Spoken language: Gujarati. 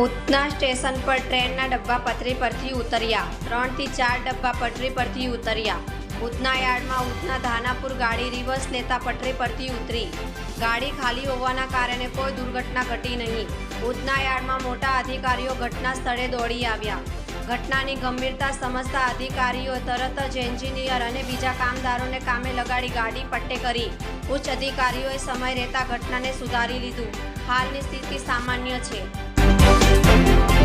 ઉધના સ્ટેશન પર ટ્રેનના ડબ્બા પટરી પરથી ઉતર્યા. ત્રણથી ચાર ડબ્બા પટરી પરથી ઉતર્યા. ઉધના યાર્ડમાં ઉધના ધાનાપુર ગાડી રિવર્સ લેતા પટરી પરથી ઉતરી. ગાડી ખાલી હોવાના કારણે કોઈ દુર્ઘટના ઘટી નહીં. ઉધના યાર્ડમાં મોટા અધિકારીઓ ઘટના સ્થળે દોડી આવ્યા. ઘટનાની ગંભીરતા સમજતા અધિકારીઓ તરત જ એન્જિનિયર અને બીજા કામદારોને કામે લગાડી ગાડી પટ્ટે કરી. ઉચ્ચ અધિકારીઓએ સમય રહેતા ઘટનાને સુધારી લીધું. હાલની સ્થિતિ સામાન્ય છે. Thank you.